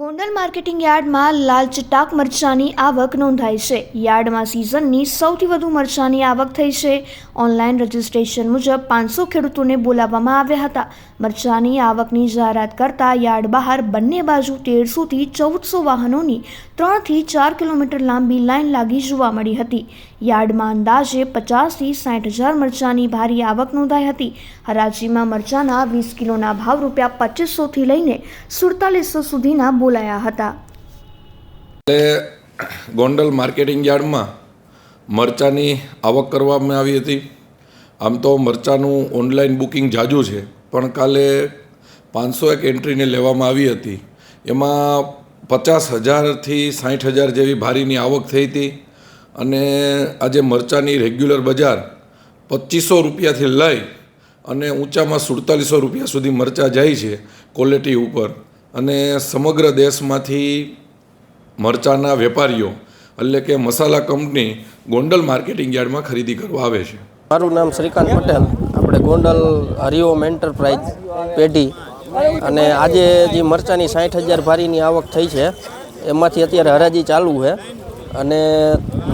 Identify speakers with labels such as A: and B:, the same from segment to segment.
A: Gondal marketing યાર્ડમાં લાલ ચટાક મરચાની આવક નોંધાઈ છે. યાર્ડમાં સિઝનની સૌથી વધુ મરચાની આવક થઈ છે. ઓનલાઈન રજિસ્ટ્રેશન મુજબ પાંચસો ખેડૂતોને બોલાવવામાં આવ્યા હતા. મરચાની આવકની જાહેરાત કરતા યાર્ડ બહાર બંને બાજુ તેરસોથી ચૌદસો વાહનોની ત્રણથી ચાર કિલોમીટર લાંબી લાઇન લાગી જોવા મળી હતી. યાર્ડમાં અંદાજે પચાસથી સાઠ હજાર મરચાંની ભારી આવક નોંધાઈ હતી. હરાજીમાં મરચાંના વીસ કિલોના ભાવ રૂપિયા પચીસોથી લઈને સુડતાલીસો સુધીના બોલાયા હતા.
B: ગોંડલ માર્કેટિંગ યાર્ડમાં મરચાંની આવક કરવામાં આવી હતી. આમ તો મરચાંનું ઓનલાઈન બુકિંગ જાજુ છે, પણ કાલે પાંચસો એક એન્ટ્રીને લેવામાં આવી હતી. એમાં પચાસ હજારથી સાઠ હજાર જેવી ભારીની આવક થઈ હતી. અને આજે મરચાની રેગ્યુલર બજાર પચીસો રૂપિયાથી લઈ અને ઊંચામાં સુડતાલીસો રૂપિયા સુધી મરચાં જાય છે ક્વોલિટી ઉપર. અને સમગ્ર દેશમાંથી મરચાના વેપારીઓ, એટલે કે મસાલા કંપની, ગોંડલ માર્કેટિંગ યાર્ડમાં ખરીદી કરવા આવે છે.
C: મારું નામ શ્રીકાંત પટેલ. આપણે ગોંડલ હરિઓમ એન્ટરપ્રાઇઝ પેઢી અને આજે જે મરચાની સાઠ હજાર ભારીની આવક થઈ છે, એમાંથી અત્યારે હરાજી ચાલુ છે. અને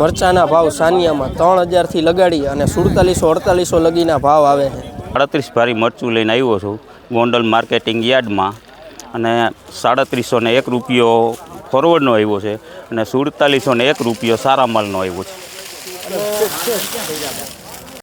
C: મરચાના ભાવ સાનિયામાં ત્રણ હજારથી લગાડી અને સુડતાલીસો, અડતાલીસો લગીના ભાવ આવે છે.
D: સાડત્રીસ ભારી મરચું લઈને આવ્યો છું, ગોંડલ માર્કેટિંગ યાર્ડમાં. અને સાડત્રીસો ને એક રૂપિયો ફોરવર્ડનો આવ્યો છે અને સુડતાલીસો ને એક રૂપિયો સારા માલનો આવ્યો છે.